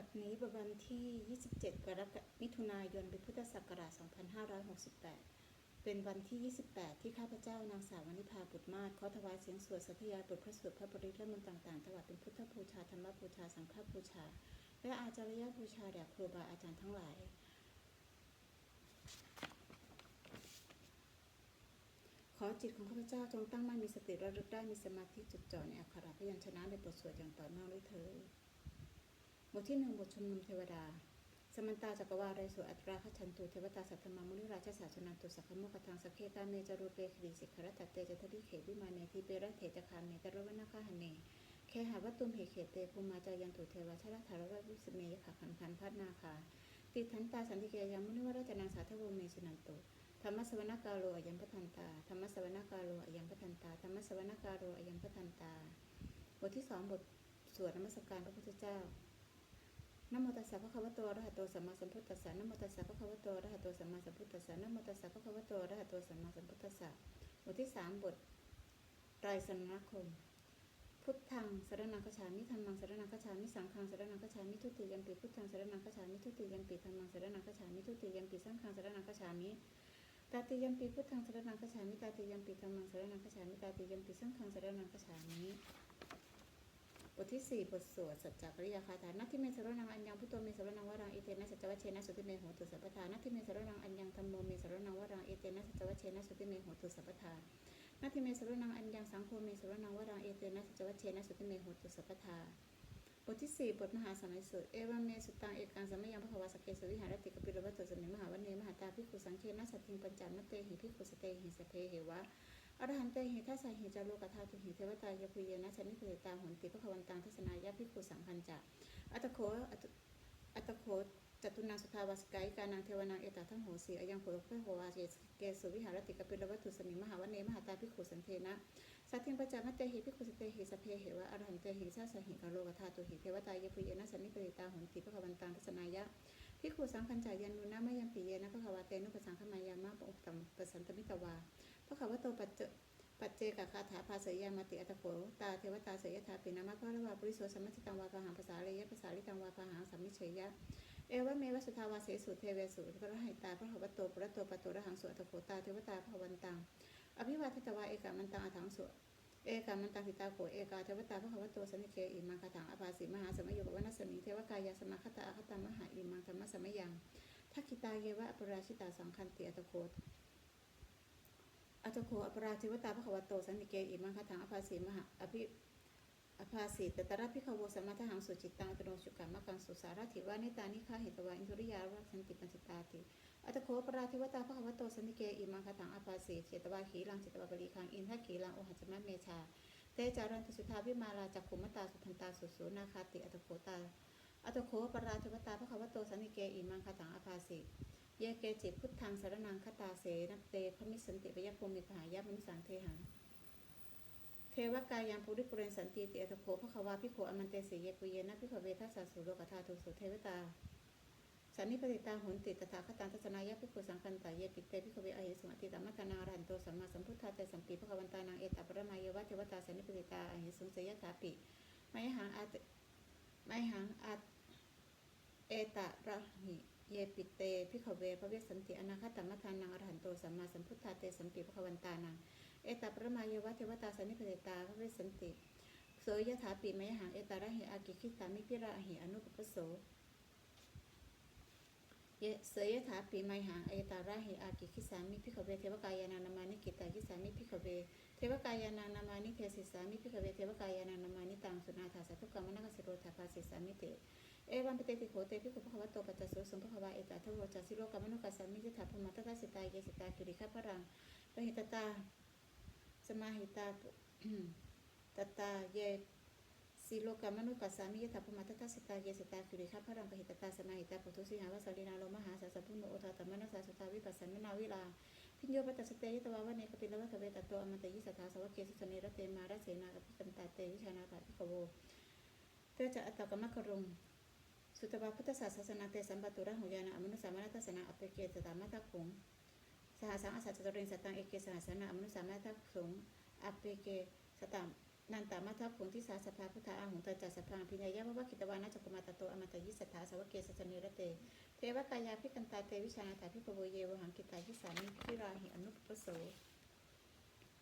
บัดนี้เป็นวันที่ 27 กรกฎาคมมิถุนายนเป็นพุทธศักราช 2568 เป็นวันที่ 28 ที่ข้าพเจ้านางสาววนิพาบุตรมาศขอถวายเสียงสวดสัทยาบทพระสวดพระบริและมนต์ต่างๆถวายเป็นพุทธบูชาธรรมบูชา สังฆบูชา และอาจารยบูชาแด่ครูบาอาจารย์ทั้งหลาย ขอจิตของข้าพเจ้าจงตั้งมั่นมีสติระลึกได้มีสมาธิจดจ่อในอักขระพยัญชนะในบทสวดอย่างต่อเนื่องด้วยเถิด บทที่หนึ่งบทชุมนุมเทวดา สมันตาจักรวาไรสุอัตราขชันตุเทวตาสัตตมามุนิราชสาสนันตุสักขโมกทังสเคตาเมจารุเปคดีสิกขรตัตเตจทริเขวิมาเนทีเประเถจคามเนตรวนาคาหเนเคหาวัตุมเหเขเตภูมาจายันตุเทวชรธารววิสเมยขขันพันพัฒนาคาติทันตาสันติเกยามุนิวราชนางสาทวเมสุนันตุธรรมสวนกาโลอยัมปทันตาธรรมสวนกาโลอยัมปทันตาธรรมสวนกาโลอยัมปทันตา บทที่สองบทสวดนมัสการพระพุทธเจ้า นโมตัสสะภะคะวะโตอะระหะโตสัมมาสัมพุทธัสสะนโมตัสสะภะคะวะโตอะระหะโตสัมมาสัมพุทธัสสะนโมตัสสะภะคะวะโตอะระหะโตสัมมาสัมพุทธัสสะบทที่สามบทไตรสรณคม พุทธังสรนังคฉามิธรรมังสรนังคฉามิสังฆังสรนังคฉามิทุติยัมปิพุทธังสรนังคฉามิทุติยัมปิธรรมังสรนังคฉามิทุติยัมปิสังฆังสรนังคฉามิตาติยัมปิพุทธังสรนังคฉามิตาติยัมปิธรรมังสรนังคฉามิตาติยัมปิสังฆังสรนังคฉามิ ทที่สี่บทสวดสัจจกริยาคาถานัตถิเมสรนังอัญญังพุทโธเมสรนังวรังเอเตนะสัจจวัชเชนะสุติเมโหตุสัพพทานัตถิเมสรนังอัญญังธรรมโมเมสรนังวรังเอเตนะสัจจวัชเชนะสุติเมโหตุสัพพทานัตถิเมสรนังอัญญังสังโฆเมสรนังวรังเอเตนะสัจจวัชเชนะสุติเมโหตุสัพพทาบทที่สี่บทมหาสมัยสุดเอวัมเมสุตังเอกังสมัยยังพระภวสเกสวิหารติกปิรวัตถุสมิมหาวันเนมหาตาภิกขุสังเคนะสัตถิงปัญจามเตหิภิกขุสเตหิสเพเหวะ อรหันเตหิทัสสะหิจาโลกธาตุหิเทวตายาพุเยนะชนิเพตาหนติพระควันตังทัศนายาภิกขุสังคัญจะอัตโคอัตโคจตุนาสุภาวสกายการนังเทวนางเอตทั้งโหสีอายังโผล่เพระโหวาเยสเกสุวิหารติกปิลวัตถุสมิมหาวันเนมหาตาภิขุสันเทนะสัตถิงปัจจามเตหิภิขุสเตหิสเพเหวะอรหันเตหิทัสสหิกาโลกธาตุหิเทวตายาพุเยนะชนิปเพตาหุนติพระควันตังทัศนายาภิขุสังคัญจายันนุนะมยังปิเยนะพระควาเตนุปสังขมายามะปอุตตัมปสันตมิตวา พระขวโตปัจเจปัจเจกคาถาภาเสยามติอัตโขตาเทวตาเสยถาปินามะพระวาปริโสสัมมัติตังวาพาหังภาษาเลยะภาษาลิตังวาพาหังสัมมิเฉยะเอวะเมวสุทาวาเสสุเทเวสุพระหิตาพระหวโตปรตโตปโตระหังสุอัตโขตาเทวตาพระวันตังอภิวาทิตวาเอกามันตังอัถังสุเอกามันตังทิตาโขเอกาเทวตาพระหวโตสนิเคอิมังคาถังอภาสีมหาสมัยโยกวนัสมิงเทวกายาสมาคตาอคตามหาอิมังธรรมสมัยยังทักขิตาเยวะอปราชิตาสังคันติอัตโข อัตโคอปราชิวตาพระขวโตสันติเกอิมังคถังอภาสีมหาอภิอภาสีตตระพิขโวสมัทหังสุจิตตังตโนชุกามะกังสุสาราธิวานิตานิฆาเหตวาอินทุริยาวัสันติปัญจตาติอัตโคอปราชิวตาพระขวโตสันติเกอิมังคถังอภาสีเจตวาขีลังเจตวาบริคังอินทขีลังโอหัจมะเมชาเตจารันตุสุทาวิมาลาจักขุมตาสุทันตาสุสูนาคาติอัตโคตาอัตโคปราชิวตาพระขวโตสันติเกอิมังคถังอภาสี เยเกจิพุทธังสารนังคตาเสนัตเตพมิสันติปยภูมิพายะมนุสังเทหัง เทวกายังภูริปุเรนสันติติอัตโขพระขวาพิโขอมันเตสีเยปุเยนะพิขเวทัสสุโลกธาตุสุเทวตาสันนิปติตาหุนติตถาคตังทัศนายะพิโขสังคันตาเยปิเตพิขเวอหิสุมติตามัตนารันโตสัมมาสัมพุทธาเตสัมปีพระวันตานังเอตปรมายวัตเทวตาสันนิปติตาอหิสุเสยถาปิไมหังอาตไมหังอาเอตระหิ เยปิเตพิขเวพระเวสสันติอนาคตมัทานังอรหันโตสัมมาสัมพุทธาเตสัมปีพระควันตานังเอตปรมายวัตเทวตาสันนิปติตาพระเวสสันติโสยถาปิไมหังเอตาระหิอากิคิตามิพิระหิอนุปปโสเยเสยถาปีไมหังเอตาระหิอากิคิสามิพิขเวเทวกายานานามานิกิตาคิสามิพิขเวเทวกายานานามานิเทศิสามิพิขเวเทวกายานานามานิตังสุนาถาสัทุกกรรมนักสิโรธาภาสิสามิเต เอวันปเตติโขเตพิขุภควโตปัจจโสสมภควาเอตาทวโรจัสิโรกรรมนุกัสสามิจิถาภมัตตาสิตาเยสิตาคิริขพรังปหิตตา สมาหิตาตตาเยสีโลกามนุกัสสามิยถาภมัตตาสิตาเยสิตาคิริขพรังปหิตตาสมาหิตาปุถุสิหาวสลินาโลมหาสัสสะพุโนโอทาตมนัสสะสุตาวิปัสสนมนาวิลาพิญโยปัตตสเตยตวาวะเนกปิลวัตเวตโตอมันตยิสัทธาสวะเกสุสเนรเตมาระเสนากับพิกันตาเตวิชานาถาพิขโวเตจะอัตตกรรมะกรุง สุตวาพุทธศาสนาเตสัมปตุระหุยานะอมนุสามนัตสนาอเปเกตตามะตะขุงสหสังอาสัจจริงสตังเอเกสหสนาอมนุสามนัตสงอเปเกสตังนันตามัทธผงที่สาสภาพุทธาอาหุงตจัสพังพิญญาวะวะกิตวานาจักมาตโตอมตยิสัทธาสวเกสสเนรเต เทวกายาพิกันตาเตวิชานาถาพิปโวเยวหังกิตายิสามิพิราหิอนุปปโส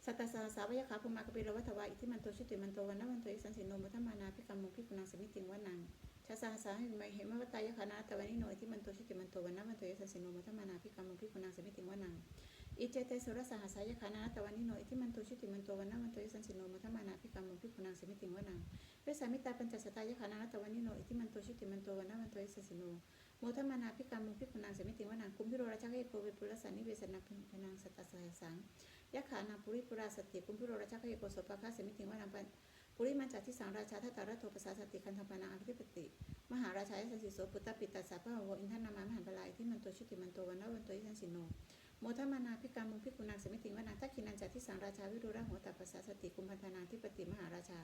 สัตตสาสาวยขาภูมากปิรวัตวาอิทิมันโตชุติมันโตวันนวันโตอิสันสิโนมุทมานาพิกรรมุพิกุนังสมิติงวนัง ชาสาสาหิมเหมวตายขานาตวันนิโนอิทิมันโตชุติมันโตวันนวันโตอิสันสิโนมุทมานาพิกรรมุพิกุนังสมิติงวนังอิเจเตสุรสหสายขานาตวันนิโนอิทิมันโตชุติมันโตวันนวันโตอิสันสิโนมุทมานาพิกรรมุพิกุนังสมิติงวนังเวสามิตาปัญจสตายขานาตวันนิโนอิทิมันโตชุติมันโตวันนวันโตอิสันสิโนโมทมานาพิกรรมุพิกุนังสมิติงวนังคุมพิโรราชเกโกเวปุรสันนิเวสนาพนังสัตตสหสังยะขานาปุริปุราสติกุมพิโรราชเยโกโสปะคาสมิติวานัง ปุริมันจัที่สังราชาทัตตาระโทปสาสติคันธปานาอภิปติ มหาราชายสันสิโสปุตตปิตาสาพะโวอินทนามามหันปลายที่มันโตชุติมันโตวันนวันโตยิสันสิโนโมทมานาพิกามุพิกุนังสมิติงวานังทักขินันจัที่สังราชาวิรุระหัวตัปสาสติกุมพันธนาธิปติมหาราชา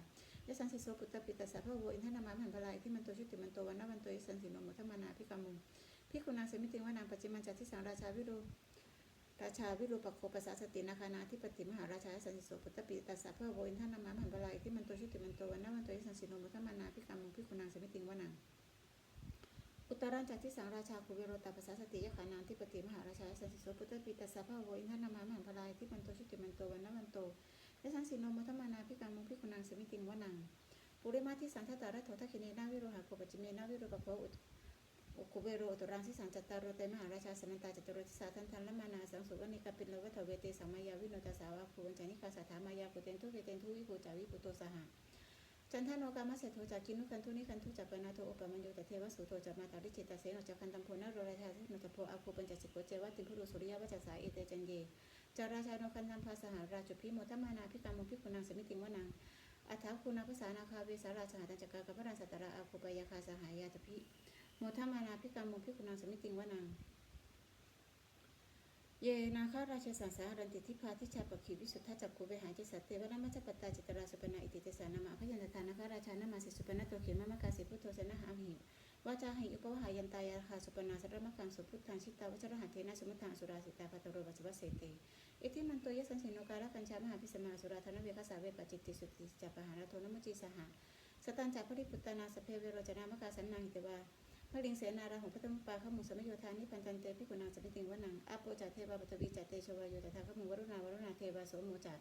ยสันสิโสปุตตปิตาสาพะโวอินทนามามหันปลายที่มันโตชุติมันโตวันนวันโตยิสันสิโนโมทมานาพิกามุพิกุนังสมิติงวานังปัจจิมันจัที่สังราชาวิรุ ราชาวิรูปโคปสาสตินาคานาธิปติมหาราชาสันติโสปุตตปิตัสสะพระโวินทนนามาหันบลายที่มันโตชุติมันโตวันนาวันโตยิสันสิโนมุทมานาพิกามุพิคุณังสมิติงวนังอุตรันจากที่สังราชาคุเวโรตาปสาสติยขานานธิปติมหาราชาสันติโสปุตตปิตัสสะพระโวอินทนามาหันบลายที่มันโตชุติมันโตวันนาวันโตยสันสิโนมุทมานาพิกามุพิคุณังสมิติงวนังปุริมาที่สันทตาระโททักขิเนนาวิโรหะโคปจิเมนาวิโรปโคอุ ตอุคุเบโรตุรังสิสังจัตตารโรเตมหาราชาสนันตาจัตุรทิสาทันทันละมานาสังสุวนิกาปินลวัฏเวเตสัมมายาวิโนตสาวาภูวันจานิคาสาธามายาปุเตนทุเวเตนทุวิภูจาวิปุโตสหะจันทนโนกามเสโทจากกินุคันทุนิคันทุจักปนาโทโอปมัญโยตเทวสุโตจัมาตาริจิตตเสนจักคันตัมโพนโรราชาสิโนตโพอาภูปัญจสิโกเจวะติพุรุสุริยวัจสาเอเตจันเยจาราชาโนคันตัมภาสหาราจุพิโมทมานาพิกามุพิกุนังสมิติวนังอัฏฐาคุณาภาษานาคาเวสาราชหาตัญจกากัปรันสัตระอาภูปยาคาสหายาตพิ โมทมานาพิกรรมมุพิคุณังสมิติงวนังเยนาคาราชสังสารันติทิพาทิชาปขีวิสุทธาจักกุเวหาจิสัตเตวนามัจจปตาจิตราสุปนาอิติเตสานามาพยัญชนะนาคาราชานามาสิสุปนาโตเขมมะกาสิพุทโธสนะหาหิวาจาหิอุปวหายันตายาคาสุปนาสรมกังสุพุทธังชิตาวัชรหัตเทนะสมุทังสุราสิตาปัตตโรวัชวเสเตอิทิมันโตยสันสิโนการะกัญชามหาพิสมาสุราธนเวคสาเวปจิตติสุติจัปหาราโทนมุจิสหะสตันจากพริปุตตนาสเพเวโรจนามกาสันนังหิตวา พระลิงเสนาราหงพระตมปาขมุสมโยธานิพันตันเตพิกุณังสมิติงวนังอาโปจัตเทวาปตวีจัตเตชวายโยตถาขมุวรุณาวรุณาเทวาโสโมจัต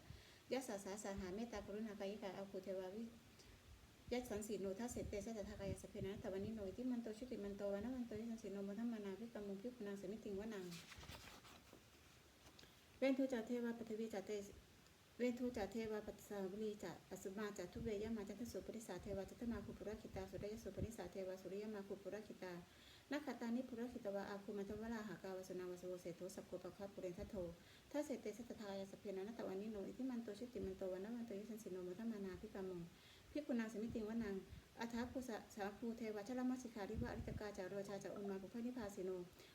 ยัสสาสาสาหาเมตตากรุณากายิกาอาคูเทวาวิยัสสันสีโนทัสเสตเตสัตถากายสเพนะตวันนิโนอิที่มันโตชุติมันโตวันนวันโตยัสสันสีโนมทัมมานาพิกรรมุพิกุณังสมิติงวนังเวนทุจัตเทวาปตวีจัตเต เวนทูจัตเทวาปัสสาวลีจัตอสุมาจัตทุเวยมาจันทสุปริสาเทวาจัตมาคุปุระคิตาสุริยสุปริสาเทวาสุริยมาคุปุระคิตานักขตานิปุระคิตวาอาคุมัทวราหากาวสนาวสโวเสโทสัพโกปะคับปุเรนทัตโททัสเสเตสัตถายาสเพนนัตวันนิโนอิทิมันโตชุติมันโตวันนวันโตยิสันสิโนมุทมานาพิกามงพิกุณังสมิติงวนังอัฏฐาภูสะสาภูเทวชลมัสสิขาริวะอริตกาจารโรชาจาอุมาภุพนิพาสิโน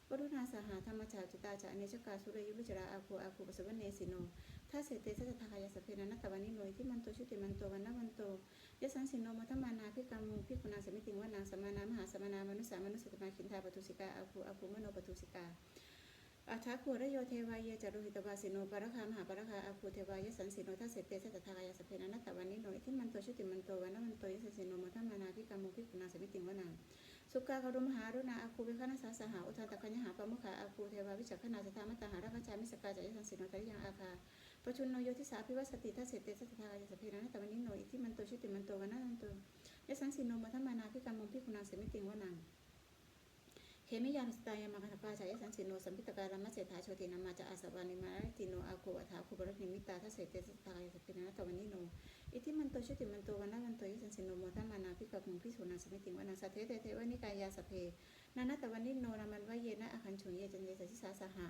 วรุณาสหาธรรมชาจุตาจาอเนชกาสุรยุวิจราอาคูอาคูปสวเนสิโน ถ้าเสเตสัจทายาสเพนะนัตตวันนิโนยที่มันโตชุติมันโตวันนวันโตยสันสินโนมัทมานาพิกามุพิกุณาสมิติงวันนางสมานามหาสมานามนุสามนุสติมาคินทาปทุสิกาอาคูอาคูมโนปทุสิกาอัฏฐาคูระโยเทวายจารุหิตวาสิโนปรคามหาปรคาอาคูเทวายสันสิโนถ้าเสเตสัจทายาสเพนะนัตตวันนิโนยที่มันโตชุติมันโตวันนวันโตยสันสินโนมัทมานาพิกามุพิกุณาสมิติงวันนางสุกากรุมหารุณาอาคูเวิคณาสาสหาอุทานตะคัญหาปมุขาอาคูเทวาวิจักขณาสธามตหาราคชามิสกาจายสันสิโนตริยังอาคา ปชุนโนโยทิสาพิวัสติทัสเสเตสัทธายาสเพนะตวันนี้โนอิที่มันโตชุติมันโตวันนันโตยสันสิโนมัทมานาพิกรรมมพิคุณังเสมิติงวนังเคมิยานสตายามาคตปาจายสันสิโนสัมพิตการามเสถาโชตินามาจะอาสวานิมาติโนอาโกอัฐาคุบรนิมิตาทัสเสเตสัทธายาสเพนะตวันนี้โนอิที่มันโตชุติมันโตวันนันโตยสันสิโนมัทมานาพิกรรมมพิสุนังเสมิติงวนังสัทเทเตเทวนิกายาสเพนานาตวันนี้โนนามันวะเยนะอาคันฉุนเยจันเยสัสิสาสหะ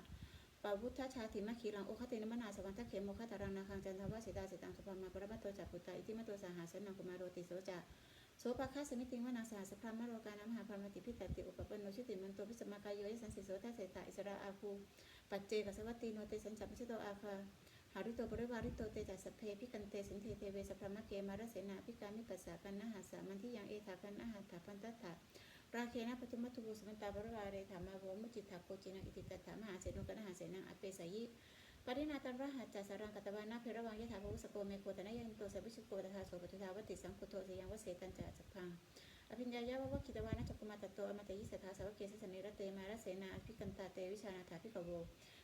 ปาวุฒชาติมะขีลังโอคตินมนาสวันทเขมโมคตารังนาคังจันทวสิตาสิตังสุภามาปรมัตโตจักปุตตาอิติมะโตสหาสนังกุมารโรติโสจะโสภาคาสมิติงวนาสหสพรามโรกานามหาพรมติพิตติอุปปันโนชิติมันโตพิสมากายโยยสันสิโสทัสเสตาอิสราอาคูปัจเจกสวัตติโนเตสัญจัมชิโตอาคาหาริโตปริวาริโตเตจัสสพเพพิกันเตสินเทเทเวสพรมเกมารเสนาพิกามิปัสสะกันนหาสามันที่ยังเอถากันนะหาถาพันตถา ราเคนะปัจจุมัตุบุสมันตาบรวาเรธรรมาโวมุจิตถาโปจินังอิติตถามหาเสนุกันหาเสนังอเปสายิปรินาตันรหัสจัสสารังกัตตวานาเพรวังยะถาภวุสโกเมโคตนะยันโตสัพพิชุโกตถาโสปทุทาวติสังคุโตสยังวเสตันจะจักพังอภิญญายาวะวะคิตวานะจักุมาตโตอมตะยิสถาสาวกเกสสเนรเตมาระเสนาอภิกันตาเตวิชานาถาภิกโว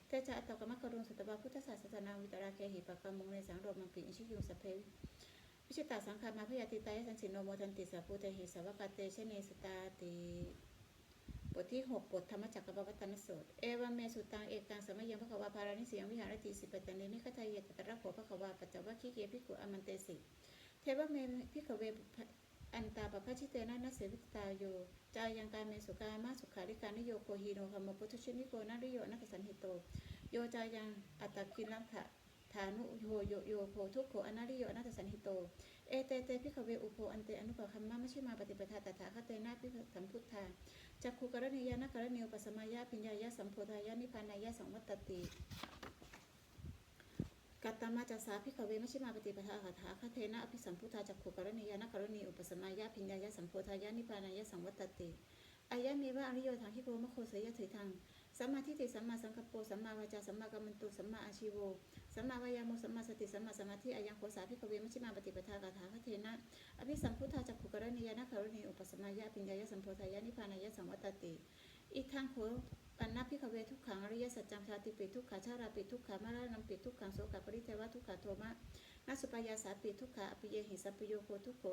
เตจะอัตตกมะกรุงสุตบาพุทธศาสนาวิตราเคหิปะกามุงในสังโรมังปิอิชิยุงสเพ วิชิตาสังขามาพยาติตายสันสินโนโมทันติสัพพุเตหิสาวกาเตชเนสตาติบทที่6บทธรรมจักรปวัตนสูตรเอวัมเมสุตังเอกังสมัยยังพระขวาภารานิสียงวิหารติสิปตันเนมิขทายเยตตระโขพระขวาปัจจวัคคีเกพิกุอมันเตสิ เทวเมพิขเวอันตาปภชิเตนะนัสเสวิตาโยจายังการเมสุกามาสุขาริการนิโยโคฮีโนคัมมปุถุชินิโกนาริโยนักสันหิโต โยจายังอัตตกินลังทะ ฐานุโยโยโยโคทุกโขอนาริโยนัตสันหิโต เอเตเตพิขเวอุโพอันเตอนุปคัมมะมชิมาปฏิปทาตถาคเตนะพิสัมพุทธาจักขุกรณียานกรณีอุปสมายาปิญญายาสัมโพธายานิพานายาสังวัตติกัตตมาจัสสาพิขเวไม่ชิมาปฏิปทาคาถาคเทนะอภิสัมพุทธาจักขุกรณียานกรณีอุปสมายาปิญญายาสัมโพธายานิพานายาสังวัตติอายะเมวะอริโยทางที่โกมโคเสยถือทาง สัมมาทิฏฐิสัมมาสังกัปโปสัมมาวาจาสัมมากัมมันตุสัมมาอาชีโวสัมมาวายามุสัมมาสติสัมมาสมาธิอายังโคสาพิขเวมชิมาปฏิปทาคาถาคเทนะอภิสัมพุทธาจักขุกรณียานาคารณีอุปสมายาปิญญายสัมโพธายานิพพานายสังวัตติอีกทางโขปันนพิขเวทุกขังอริยสัจจังชาติปิทุกขาชาราปิทุกขามารานัมปิทุกขังโสกปริเทวะทุกขาโทมะนาสุปายาสาปิทุกขาอปิเยหิสัพโยโคทุกโข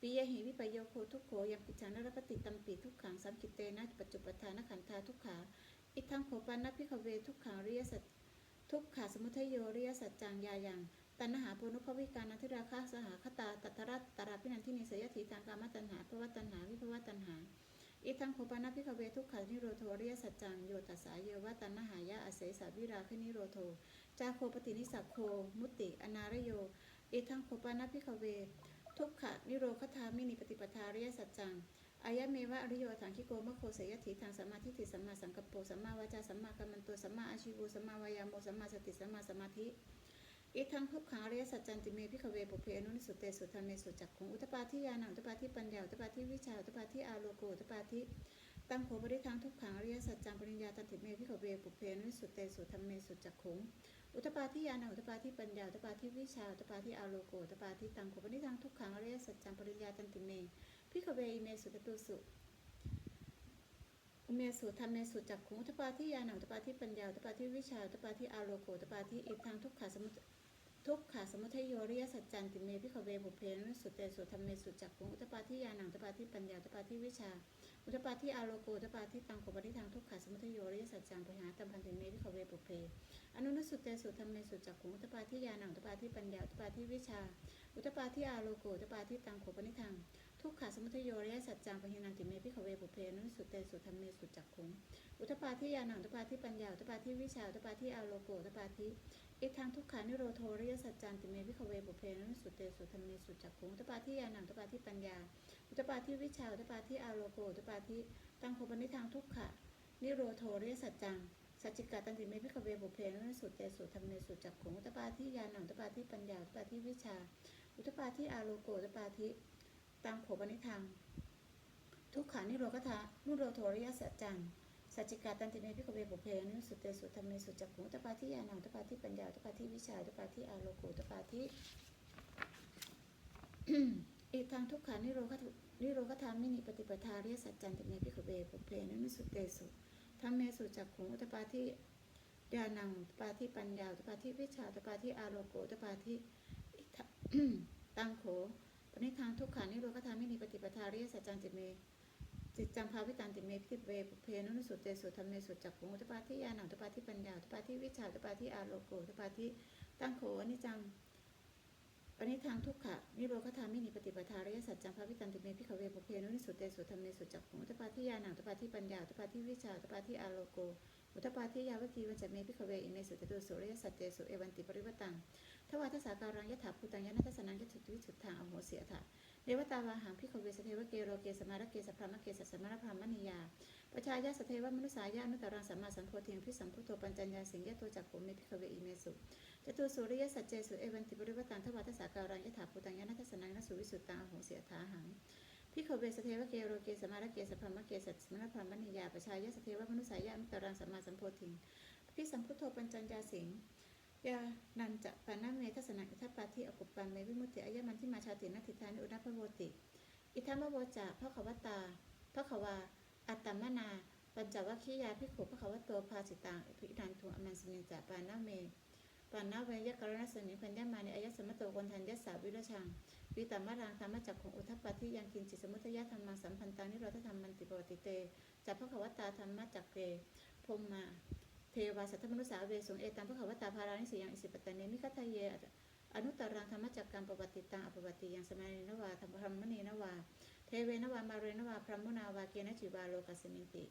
ปิเยหิวิปโยโคทุกโขยังปิจานรปฏิตัมปิทุกขังสัมกิเตนะปัจจุปทานขันธาทุกขา อีกทางโขปันนพิขเวทุกขังอริยสัจทุกขาสมุทัยโยริยสัจจังยายังตัณหาปุนุภวิการนัทิราคาสหคตาตัตระตราพินันทินิสยถีทางกามตัณหาภวตัณหาวิภวตัณหาอิทังโคปานาพิขเวทุกขานิโรโทเรียสัจจังโยตัสสายเยวตัณหายะอเสสาวิราคนิโรโทจาโคปตินิสักโคมุตติอนารโยอิทังโคปานาพิขเว ทุกขะนิโรคทามินิปฏิปทาเรียสัจจัง อายะเมวะอริโยทางคิโกมะโคเสยถีทางสัมมาทิฏฐิสัมมาสังกัปโปสัมมาวาจาสัมมากัมมันโตสัมมาอาชีวสัมมาวายามโมสัมมาสติสัมมาสมาธิอีทั้งภพขังอริยสัจจันติเมพิขเวปุเพอนุนิสุเตสุธรรมเมสุจักขุงอุตปาทิยานังอุตปาทิปัญญาอุตปาทิวิชาอุตปาทิอาโลโกอุตปาทิตั้งโขปริทังทุกขังอริยสัจจังปริญญาตันติเมพิขเวปุเพอนุนิสุเตสุธรรมเมสุจักขุงอุตปาทิยานังอุตปาทิปัญญาอุตปาทิวิชาอุตปาทิอาโลโกอุตปาทิตังโขปริทังทุกขังอริยสัจจังปริญญาตันติเม พิขเวอิเมสุตตุสุอุเมสุธรรมเมสุจักขุงอุตปาทิยานังตปาทิปัญญาตปาทิวิชาตปาทิอาโลโกตปาทิอิทังทุกขาสมุททุกขาสมุทัยโยริยสัจจันติเมพิขเวบุเพนุสุเตสุธรรมเมสุจักขุงอุตปาทิยานังตปาทิปัญญาตปาทิวิชา อุตปาทิอาโลโกอุตปาทิตังโขปฏิทางทุกขาสมุทัยโยริยสัจจังปหาตัมพันติเมพิขเวบุเพอนุนสุเตสุธรรมเมสุจักขุงอุตปาทิยานังตปาทิปัญญาตปาทิวิชา อุตปาทิอาโลโกอุตปาทิตังโขปนิทัง ทุกขาสมุทัยโยริยสัจจังปหินันติเมพิขเวปุเพนุสุเตสุธรรมเมสุจักขุงอุตปาทิยานังอุตปาทิปัญญาอุตปาทิวิชา อุตปาทิอาโลโกอุตปาทิอีกทางทุกขานิโรโทริยสัจจันติเมพิขเวปุเพนุสุเตสุธรรมเมสุจักขุงอุตปาทิยานังอุตปาทิปัญญาอุตปาทิวิชาอุตปาทิอาโลโกอุตปาทิตังโคปนิทางทุกขะนิโรโทริยสัจจังสัจจิกาตันติเมพิขเวปุเพนุสุเตสุธรรมเมสุจักขุงอุตปาทิยานังอุตปาทิปัญญาอุตปาทิวิชาอุตปาทิอาโลโกอุตปาทิ ตังโขปนิทัง ทุกขานิโรคทานุโรโทริยสัจจัง สัจจิกาตันติเมพิกเวบุเพนุสุเตสุธรรมเมสุจักขุงอุตปาทิยานังตปาทิปัญญาตปาทิวิชาตปาทิอาโลโกอุตปาทิอีกทางทุกขานิโรคนิโรคธรรมินิปฏิปทาเรียสัจจันติเมพิกเวบุเพนุสุเตสุธรรมเมสุจักขุงอุตปาทิยานังตปาทิปัญญาตปาทิวิชาตปาทิอาโลโกอุตปาทิตังโข ปณิทางทุกขานิโรคธรรมินิปฏิปทาเรียสัจจันติเมจิตจังภาวิตันติเมพิเวปุเพนุสุเตสุธรรมเมสุจักขุงอุตปาทิยานังอุตปาทิปัญญาอุตปาทิวิชาอุตปาทิอาโลโกอุตปาทิตั้งโขอนิจังปณิทางทุกขะนิโรคธรรมินิปฏิปทาเรียสัจจังภาวิตันติเมพิขเวปุเพนุสุเตสุธรรมเมสุจักขุงอุตปาทิยานังอุตปาทิปัญญาอุตปาทิวิชาอุตปาทิอาโลโก อุตปาทิยาวกีวันจะเมพิขเวอิเมสุตตุสุเรยสัจเจสุเอวันติปริวตังทวาทสาการังยถาภูตังยนัตสนังยถุวิสุทธางอโหเสียถะเดวตาวาหังพิขเวสเทวเกโรเกสมารเกสพรามเกสสมารพรามณียาประชายาสเทวมนุสายานุตรังสัมมาสัมโพธิงพิสัมพุทโธปัญจัญญาสิงยะตัวจักขุมเมพิขเวอิเมสุจตุสุริยสัจเจสุเอวันติปริวตังทวาทสาการังยถาภูตังยนัตสนังนสุวิสุทธางอโหเสียถาหัง พิขเวสเทวเกโรเกสมารเกสพรามเกสสมารพรามณียาประชายาสเทวมนุสายานุตรังสัมมาสัมโพธิงพิสัมพุทโธปัญจัญญาสิงยานันจะปานาเมทัสนะอิทัปปาทิอกุปปันเมวิมุติอายมันที่มาชาตินัตถิทานิอุณพโวติ อิทัมโวจาพระขวตาพระขวา อัตตมนา ปัญจวัคคียาภิขุพระขวโตภาสิตังภิดันทุอมันสมิจะปานาเมปานาเวยกรณสมิพัญญามานิอายสมโตคนทันยสสาวิรชัง วิตามารังธรรมจักของอุทัปปาทิยังกินจิตสมุทยธรรมังสัมพันตังนิโรธธรรมมันติปวติเตจัพพระขวัตตาธรรมจักเกพรหมาเทวาสัทธมนุสาเวสงเอตังพระขวัตตาภารานิสียังอิสิปตตเนมิคัตเยอนุตรังธรรมจักกังปวัติตังอปวติยังสมัยนวาธรรมพรหมณีนวาเทเวนวามาเรนวาพรหมุนาวาเกณจิวาโลกัสมินติ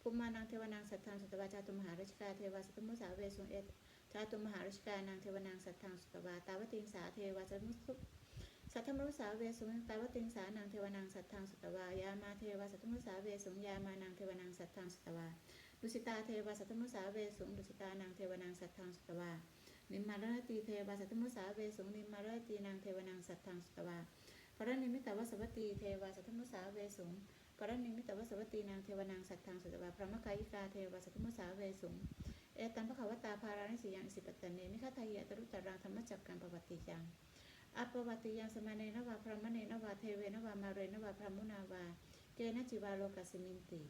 ภูมานังเทวนังสัทธังสุตวาจาตุมหาราชกาเทวาสัตมุสาเวสุงเอตจาตุมหาราชกานังเทวนังสัทธังสุตวาตาวติงสาเทวาสัตมุสุ สัทธมรุสาเวสุงตาวติงสานังเทวนังสัทธังสุตวายามาเทวาสัตตมุสาเวสุงยามานังเทวนังสัทธังสุตวาดุสิตาเทวาสัตตมุสาเวสุงดุสิตานังเทวนังสัทธังสุตวานิมมารตีเทวาสัตตมุสาเวสุงนิมมารตีนางเทวนังสัทธังสุตวาปรนิมิตวสวัตตีเทวาสัทธมรุสาเวสุงปรนิมิตวสวัตตีนางเทวนังสัทธังสุตวาพระมกายิกาเทวสัทธมุสาเวสุงเอตัมภควตาภารานิสียังสิปตเนมิคาทายะตรุตรังธรรมจักกังปวัติยัง อปวัติยังสมาเนนวาพระมเนนวาเทเวนวามาเรนวาพระมุนาวา เกณจิวาโลกัสมินติ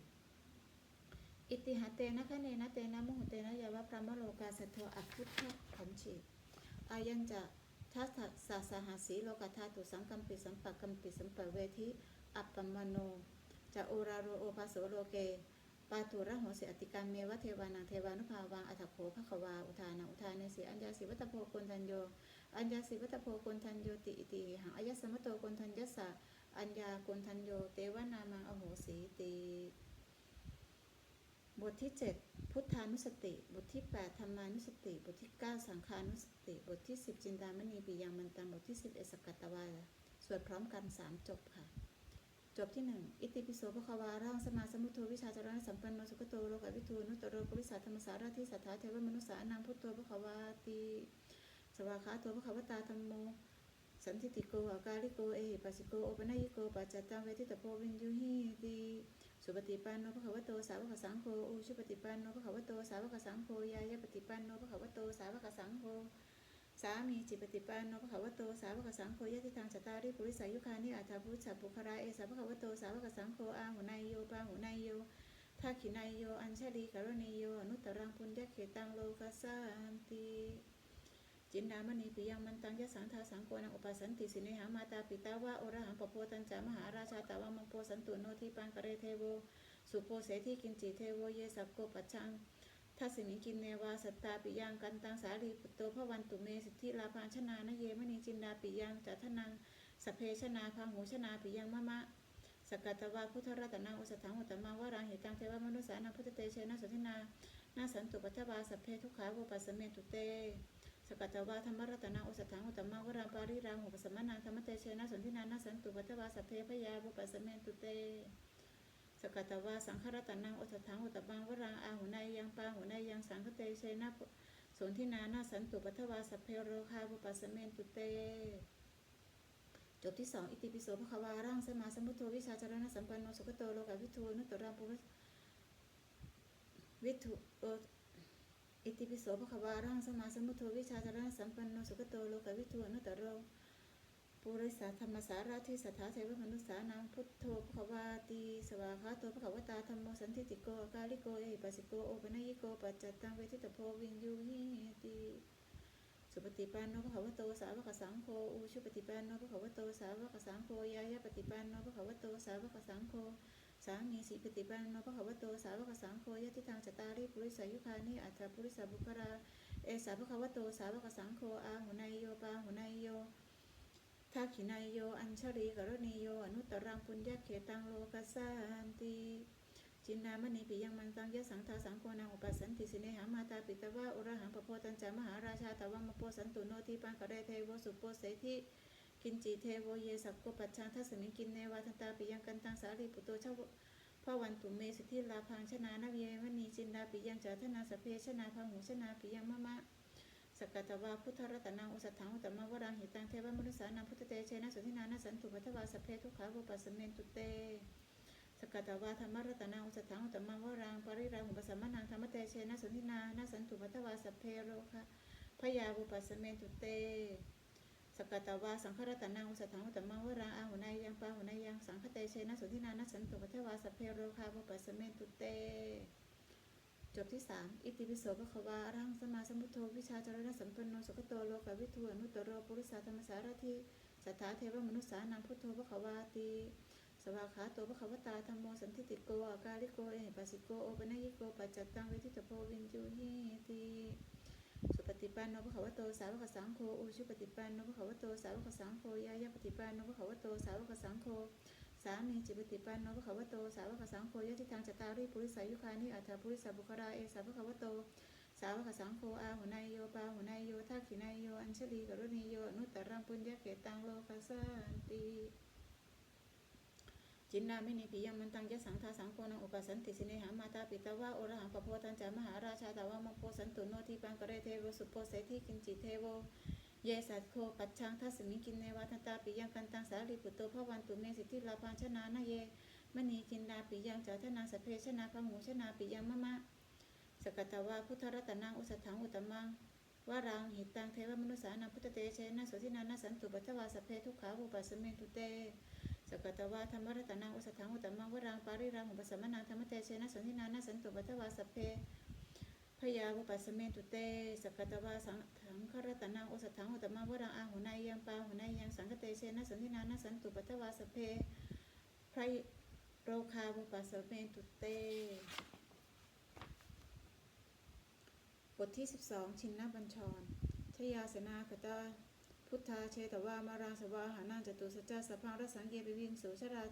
อิติหะเตนะคะเนนะเตนะมุหเตนะยาวะพระมโลกาสัทโทอัพุทธขันจิอายัญจะทัสสะสหาสีโลกธาตุสังกัมปิสัมปะกัมปิสัมปะเวทิอัปปมโนจะโอราโรโอภาโสโลเกปาตุระโหสิอติกามเมวะเทวานังเทวานุภาวังอัตถโขภควาอุทานังอุทาเนสีอัญญาสิวัตโพกุณทันโย อัญญาสิวัตโพกุณทันโยติอิติหังอายสมโตกุณทันยัสสะอัญญากุณทันโยเตวนามังอโหสีติบทที่ 7 พุทธานุสติ บทที่ 8 ธรรมานุสติ บทที่ 9 สังขานุสติ บทที่ 10 จินดามณีปิยังมันตังบทที่ 11สกัตตวาสวดพร้อมกัน 3 จบค่ะ จบที่ 1 อิติปิโสภควาร่างสมาสมุทโธวิชาจารณสัมปันโนสุขโตโลกวิทูนุตตโรปริสัทธรรมสาราทิสัทธาเทวมนุสสานังพุทโธภควาติ สวาขาโตภควตาธรรมโม สันทิติโกอากาลิโก เอหิปัสสิโก โอปนัยโกปัจจตังเวทิตโพวินยุหิติสุปฏิปันโนภควโตสาวกสังโฆอุชุปฏิปันโนภควโตสาวกสังโฆยายาปฏิปันโนภควโตสาวกสังโฆสามีจิปฏิปันโนภควโตสาวกสังโฆยะทิทางจตาริปุริสายุคานิอัตถาพุทธปุคราเอสาภควโตสาวกสังโฆอาหุนายโยปาหุนายโยทักขินายโย อัญชลีกรณีโยอนุตตรังปุญญเขตังโลกัสสันติ จินดามณีปิยังมันตังยะสังทาสังโกนังอุปสันติสิเนหังมาตาปิตาวะโอระหังปโพตัญจามหาราชาตาวังมังโพสันตุโนทิปังกเรเทโว สุโพเสทิกินจิเทโวเยสัพโกปัจชังทัสมิกินเนวาสัตตาปิยังกันตังสาลีปุตโตพระวันตุเมสิทธิลาภานชนานเยมณีจินดาปิยังจัทนังสเพชนาพังหูชนาปิยังมะมะสกัตวาพุทธรัตนังอุสถังอุตมังวราหิตังเทวมนุสานังพุทธเตเชนะสุทินานาสันตุปัทวาสัพเพทุกขาวุปัสเมตุเต สกัตวาธรรมรัตนาอุสถังอุตตมังวรังปาริรังหุปสมนังธรรมเตเชนะสนทินานาสันตุปัทวาสัพเพพยาวุปัสเมนตุเตสกัตวาสังฆรัตนังอุสถังอุตตมังวรังอาหุนายยังปาหุนายยังสังฆเตเชนะสนทินานาสันตุปัทวาสัพเพโรคาวุปัสเมนตุเตจบที่สองอิติปิโสภควาร่างสมาสมุทโธวิชาจารณสัมปันโนสุขโตโลกาวิทูนุตตรังปุริวิทุโออิติปิโสภควาร่างสมาสมุทโธวิชาจารณสัมปันโนสุขโตโลกวิทูนุตตโรปุริสาธรรมสาราทิสัทธาเทวมนุษสานังพุทโธภควาตีสวาคาโตภควตาธรรมโมสันทิติโกอากาลิโกเอหิปัสสิโกโอปนัยโกปัจจตังเวทิตโพวินยูหิติสุปฏิปันโนภควโตสาวกสังโฆอุชุปฏิปันโนภควโตสาวกสังโฆยายาปฏิปันโนภควโตสาวกสังโฆ สามีสีปฏิปันโนภควโตสาวกสังโฆยะทิทางจตาริปุริสายุคานิอัตถปุริสาบุคราเอสาภควโตสาวกสังโฆอาหุนายโยปาหุนายโยทักขินายโยอัญชลีกรณีโยอนุตตรังปุญญาเขตังโลกัสสันติจินนามณีปิยังมันตังยะสังทาสังโกนังอุปัสสันติสิเนหังมาตาปิตวะอุระหังปโพตัญจามหาราชาตวังมโพสันตุโนทีปังกะเรเทวสุโปเสทิ กินจิเทโวเยสัพโกปัจชังทัสมิกินเนวาทันตาปิยังกันตังสาลีปุตโตชาวพระวันตุเมสิทธิลาพังชนานาเยมณีจินดาปิยังจาทนาสเพชนาพังหูชนาปิยังมะมะสกัตวาพุทธรัตนังอุสถังอุตตมะวรังหิตังเทวมนุสานังพุทธเตเชนะสุทินานาสันตุปัทวาสเพทุขาวุปัสสเมนตุเตสกัตวาธรรมรัตนาอุสถังอุตตมังวรังปริรังอุปสัมมนังธรรมเตเชนะสุนินานาสันตุมัตวาสเพโรคะพยาบุปัสสเมตุเต สกตวาสังฆรัตนังอุสถังอุตตมังวรังอาหุนายังปาหุนายังสังฆเตเชนะสุทินานัสสันตุปัทวาสเพโรคาบุปัสเมตุเต จบที่สามอิติปิโสภควารังสมาสมุทโธวิชาจรณสัมปันโนสุขโตโลกวิทูอนุตตโรปุริสาธรรมสารทิสัทธาเทวมนุษสานังพุทโธภควาติสวากขาโตภควตาธรรมโมสันทิติโกอากาลิโกเอหิปัสสิโกโอปนัยิโกปัจจตังเวทิตโพวินจูหิติ สุปฏิปันโนภควโตสาวกสังโฆอุชุปฏิปันโนภควโตสาวกสังโฆยายาปฏิปันโนภควโตสาวกสังโฆสามีจิปฏิปันโนภควโตสาวกสังโฆยะทิทางจตาริปุริสายุคานิอัฏฐปุริสบุคราเอสาภควโตสาวกสังโฆอาหุนายโยปาหุนายโยทักขินายโยอัญชลีกรุณีโยอนุตตรังปุญญเกตังโลกัสสันติ จินนามินิปิยังมันตังยะสังทาสังโฆนังอุปสันติสิเนหามาตาปิตาวะโอรหังปะโพตันจามหาราชาตาวะมโพสันตุโนทีปังกะเรเทโวสุโพเสทิกินจิเทโวเยสัตโคปัจชังทัสมิงกินเนวาทันตาปิยังกันตังสาลีปุตโตภวันตุเมสิทธิลาภานชนานาเยมณีจินดาปิยังจาทนาสเพชนาพหูชนาปิยังมะมะสกตวาพุทธรัตนังอุสถังอุตมังวารังหิตังเทวมนุสานังพุทธเตเชนะโสทินานาสันตุปัทวาสเพทุกขาภูปัสสเมนตุเต กตวาธรรมรัตนังอุสถังอุตมังวรังปาริรังอุปสัมมนังธรรมเตเชนะสนทินานาสันตุปัทวาสเพพยาวุปัสสเมนตุเตสกตวาสังถังครัตนังอุสถังอุตมังวรังอาหุนายยังปาหุนายยังสังเตเชนะสนทินานาสันตุปัทวาสเพพระโรคาวุปัสสเมนตุเตบทที่ 12 ชินนบัญชรชยาสนาคตา พุทธาเชตวามาราสวาหานังจตุสจจสพังรสังเกปิวิงสุชรา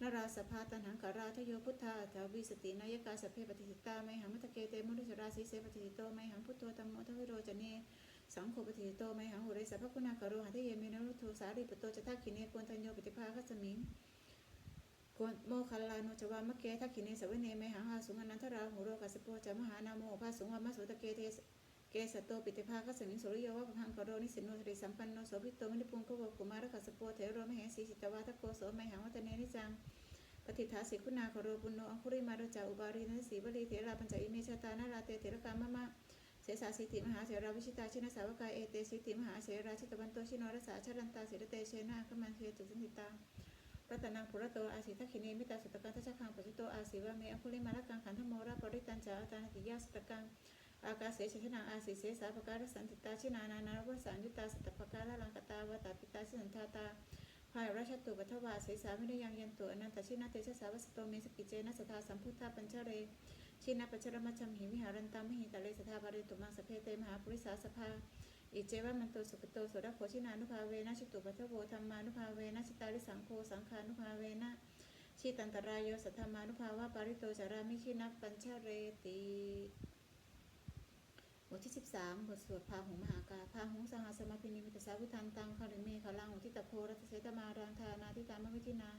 นราสภาตันหังการาทโยพุทธาทาวิสตินายกาสเพปฏิสิตาไมหังมัตเกเตมุนิสราสีเสปฏิสิโตไมหังพุทโธตัมโมทวิโรจเนสังโฆปฏิสิโตไมหังหุเรสัพพคุณากโรหัตเยเมนรุโทสาริปโตจทักขิเนกวนทัญโยปฏิภาคัสมิงกวนโมคัลลานุจวามะเกทักขิเนสเวเนไมหังหาสุงอนันทราหุโรกัสโปจามหานาโมภาสุงวามะสุตเกเท เกสตโตปิติภาคสมิงสุริโยวะพังกโรนิสินโนทริสัมปันโนโสภิโตมณิปุงกวกุมารกัสสโปเถโรมเหสีสิตวาทโกโสไมหังวัตเนนิจังปฏิทาสิคุณาคโรปุณโนอังคุริมาโรจาอุบารีนัสสีวลีเถราปัญจอิเมชตานาราเตเถรกามะมะเสสาสิติมหาเสราวิชิตาชินสาวกายเอเตสิติมหาเสราชิตวันโตชิโนรสาชรันตาสิรเตเชนะขมันเทตุสันติตารัตนังปุระโตอาศิทักขิเนมิตาสุตกันทัชคังปัจจิโตอาศิวะเมอังคุลิมาลกังขันธโมระปริตันจาอาตานิยาสตกัง อากาเสชชนาอาศิเสสาภการสันติตาชินานานาวสัญยุตาสัตตภการลังกตาวตาปิตาสันทาตาภายราชตุปัทวาเสสาไม่ได้ยังยันตุอนันตชินาเตชะสาวสโตเมสกิเจนะสทาสัมพุทธาปัญชเรชินาปัจจรมัจจมหิวิหารันตังมหิตาเลสทาบาริตุมังสเพเตมหาปุริสาสภาอิเจวะมันโตสุปโตโสดโคชินานุภาเวนะชิตุปัทโวธรรมานุภาเวนะชิตาริสังโฆสังขานุภาเวนะชิตันตรายโยสัทธามานุภาวะปาริโตจารามิชินะปัญชเรติ บทที่ 13 บทสวดพาหงมหากาพาหงสหสมาพินิมิตสาวิทันตังคาริเมฆาลังอุทิตโพรัตเสตมารังธานาทิตามวิธินา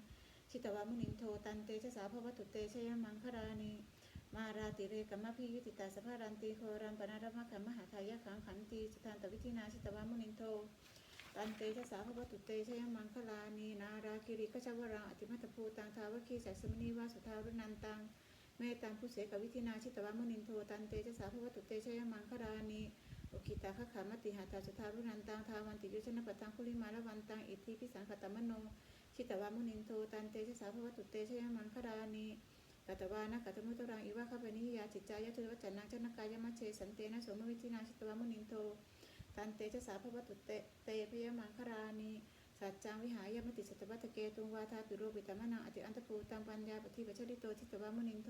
ชิตวามุนิโทตันเตชะสาภวัตุเตชยมังครานิมาราติเรกัมมะพิยุติตาสภารันติโครัมปนารมะขัมมหาทายะขังขันติสุทันตวิธินาชิตวามุนิโทตันเตชะสาภวัตุเตชยมังคลานีนาราคิริกชวรังอติมัตตภูตังทาวคีสัสมณีวาสุทารุนันตัง เมตังผู้เสกวิธินาชิตวามุนินโทตันเตชะสาภวตุเตชยมังคลานีโอกิตาขขามติหาตาสุทารุนันตังทาวันติยุชนะปตังคุลิมาละวันตังอิทธิพิสังขตมโนชิตวามุนินโทตันเตชะสาภวตุเตชยมังคลานีกัตวานะกัตมุตรังอิวะขปนิยาจิตจายะทุวัจนังชนกายมัชเชสันเตนะโสมวิธินาชิตวามุนินโทตันเตชะสาภวตุเตเตพยมังคลานี สัจจังวิหายมติสัตวัตเกตุงวาทาปิโรปิตมะนังอติอันตภูตังปัญญาปฏิปัชริโตชิตวามุนินโท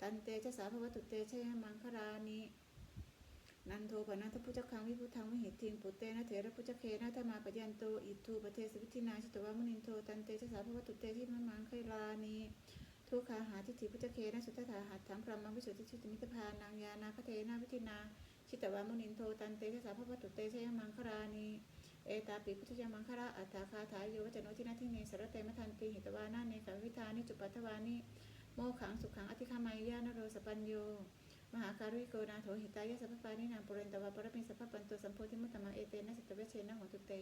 ตันเตชะสาภวตุเตชะยมังคลานินันโทปนันทพุจคังวิพุทังวิหิทิงปุเตนะเถระพุจเคนะธรรมาปยันโตอิทูปเทสวิธินาชิตวามุนินโทตันเตชะสาภวตุเตชิมมังคลานิทุกขาหาทิฏฐิพุจเคนะสุตถาหัตถังพรหมังวิสุทธิชุติมิตพานางยานาคเทนาวิธินาชิตวามุนินโทตันเตชะสาภวตุเตชะยมังคลานิ เอตาปิพุทธยมังคลาอัตถาคาถายโยวจโนทินาทิเนสรเตมทันติหิตวานาเนกวิธานิจุปัทวานิโมขังสุขังอธิคามายานโรสปัญโยมหาการุิโกนาโถหิตายะสัพพานินามปุเรนตวะปรมิสัพพปันโตสัมโพธิมุตตมะเอเตนะสัตเวเชนะหัวตุเต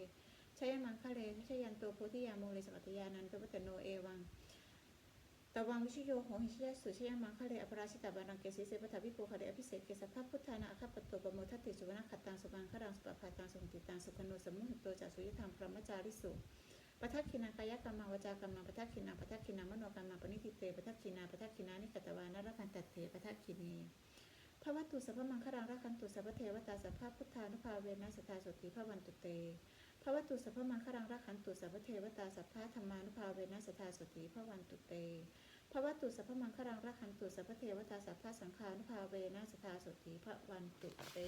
ชัยมังคะเลชัยันโตโพธิยาโมเลสกัตยานันตวัตโนเอวัง ตวังวิชโยโหหิชยสุชยมังคะเลอปราชิตาบารังเกสีเสปทาวิโกคะเลอภิเศษเกสภาพพุทธานาคาปโตปโมทัตติสุวรรณขัตตังสุบังครังสุปภาตังสุขติตังสุขโนสมุหโตจัสุยธรรมพรหมจาริสุปทักขินากายกรรมวจากรรมังปทักขินาปทักขินามโนกรรมปณิทิเตปทักขินาปทักขินานิกตวานรคันตัตเถปทักขินีพระวัตตุสัพพมังครังรักขันตุสัพพเทวตาสัพพพุทธานุภาเวนัสตาสติพระวันตุเต พระวัตุสัพพมังครังรักขันตุสัพพเทวตาสัพพะธรรมานุภาเวนัสตาสติพระวันตุเตพระวัตุสัพพมังครังรักขันตุสัพพเทวตาสัพพะสังฆานุภาเวนัสตาสติพระวันตุเต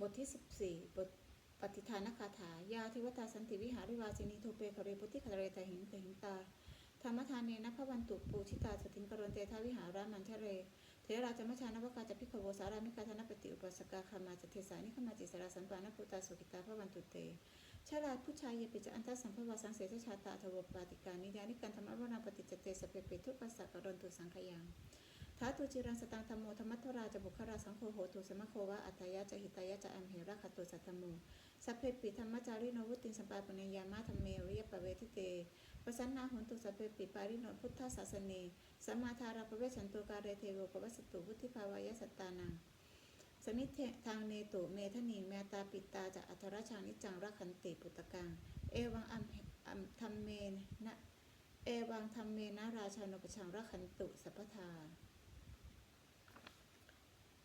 บทที่ 14 บทปฏิทานคาถายาเทวตาสันติวิหาริวาสินีโทเปคาเรปุติคาเรตาหิงเตหิงตาธรรมทานเนนะพระวันตุปูชิตาสติงกรณเตทาวิหารามันทเร เทราจมชานวกาจะพิขโวสารามิกาธนปฏิอุปสกาคามาจะเทสานิขมาจิสราสันปานปุตาสุกิตาพระวันตุเต ชาลาผู้ชายเยปิจะอันตสัมภวาสังเสชชาตาทวปาติกานิยานิกันธรรมวนาปฏิจเตสเปเปทุปัสสะกรณตุสังขยังท้าตุจิรังสตังธรรมโมธรรมัทราจะบุคราสังโฆโหตุสมโควะอัตยะจะหิตายะจะอัมเหระคตุสัตตโมสัพเพปิธรรมจาริโนวุตินสัมปาปเนยามาธรรมเมริยปเวทิเต ปสันนาหุนตุสัพเพปิปาริโนพุทธศาสนีสัมมาทาราปเวชันตุการเรเทโวปวัสตุวุธิภาวายสัตตานังสมิเททางเนตุเมทนีเมตาปิตาจะอัทรชานิจังรักขันติปุตตกัง เอวังอัมธรรมเมนะ เอวังธรรมเมนะราชานุปชังรักขันตุสัพพทา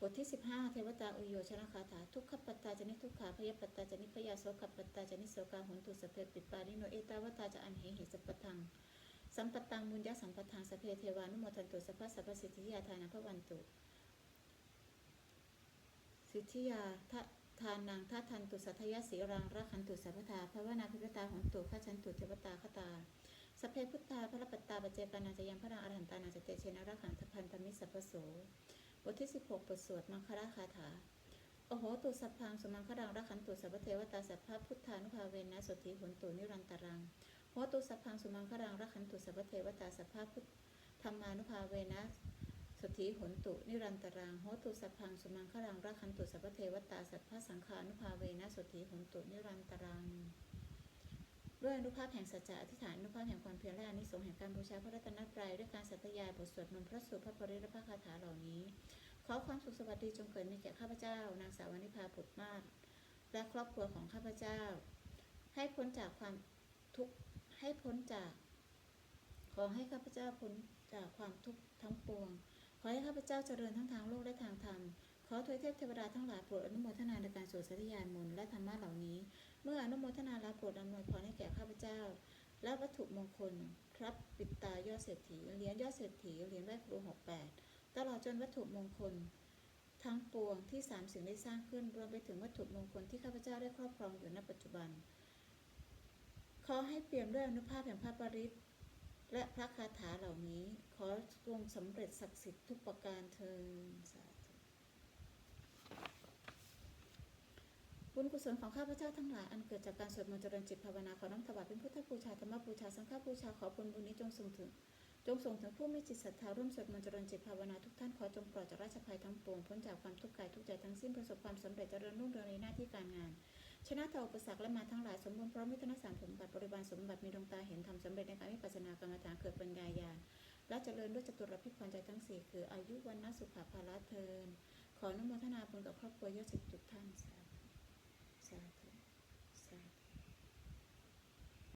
ทที่ 15 เทวตาอุโยชนะคาถาทุกขปัตตาจนิทุกขาพยปัตตาจนิพยาโสขปัตตาจนิโสกาหุนตุสเพปิปานิโนเอตาวตาจะอันเหหิสัพทังสัมปตังบุญญาสัมปทังสเพเทวานุโมทันตุสัพพสัพสิทธิยาทานะพระวันตุสิทธิยาทานังทัทันตุสัทยะสีรังรักขันตุสัพพทาภาวนาภิกตาหนตุข้าชันตุเทวตาคตาสเพพุทธาพระปัตตาปเจปานาจยังพระรังอรหันตานาจเตเชนะรักขันทพันธมิสัพโส บทที่ 16 บทสวดมังคละคาถา โอโหตุสัพพังสุมังคดังรักขันตุสัพเทวตาสัพพะพุทธานุภาเวนะสติหุนตุนิรันตรังโหตุสัพพังสุมังคดังรักขันตุสัพเทวตาสัพพะพุทธรรมานุภาเวนะสติหนตุนิรันตรังโหตุสัพพังสุมังคดังรักขันตุสัพเทวตาสัพพะสังฆานุภาเวนะสติหนตุนิรันตรัง ด้วยอนุภาพแห่งสัจจะอธิษฐานอนุภาพแห่งความเพียรและอนิสงส์แห่งการบูชาพระรัตนตรัยด้วยการสัตยายบทสวดมนต์พระสูตรพระปริและพระคาถาเหล่านี้ ขอความสุขสวัสดีจงเกิดมีแก่ข้าพเจ้า นางสาววนิพาปุตมาศและครอบครัวของข้าพเจ้า ให้พ้นจากความทุกข์ให้พ้นจาก ขอให้ข้าพเจ้าพ้นจากความทุกข์ทั้งปวง ขอให้ข้าพเจ้าเจริญทั้งทางโลกและทางธรรมขอทวยเทพเทวดาทั้งหลายโปรดอนุโมทนาในการสวดสัตยายมนต์และธรรมะเหล่านี้ เมื่ออนุโมทนาล้วโปรดอำนวยพรให้แก่ข้าพเจ้า และวัตถุมงคล ครับปิดตายอดเศรษฐีเหรียญยอดเศรษฐีเหรียญไหว้ครูหกแปดตลอดจนวัตถุมงคล ทั้งปวงที่สามสิ่งได้สร้างขึ้นรวมไปถึงวัตถุมงคลที่ข้าพเจ้าได้ครอบครองอยู่ณปัจจุบัน ขอให้เปี่ยมด้วยอนุภาพแห่งพระปริตและพระคาถาเหล่านี้ ขอจงสำเร็จศักดิ์สิทธิ์ทุกประการเทินสาธุ บุญกุศลของข้าพเจ้าทั้งหลายอันเกิดจากการสวดมนต์เจริญจิตภาวนาขอน้อมถวายเป็นพุทธบูชาธรรมบูชาสังฆบูชาขอผลบุญนี้จงส่งถึง จงส่งถึงผู้มีจิตศรัทธาร่วมสวดมนต์เจริญจิตภาวนาทุกท่านขอจงปลอดจากราชภัยทั้งปวงพ้นจากความทุกข์กายทุกใจทั้งสิ้นประสบความสำเร็จเจริญรุ่งเรืองในหน้าที่การงาน ชนะต่ออุปสรรคและมาทั้งหลายสมบูรณ์พร้อมมิตรสารสมบัติบริบาลสมบัติมีดวงตาเห็นธรรมสำเร็จในการวิปัสสนากรรมฐานเกิดปัญญาญาณและเจริญด้วยจตุรพิพรใจทั้งสี่คืออายุวันนสุขภาละเทินขออนุโมทนาบุญกับครอบครัวยอดสิบทุกท่านสา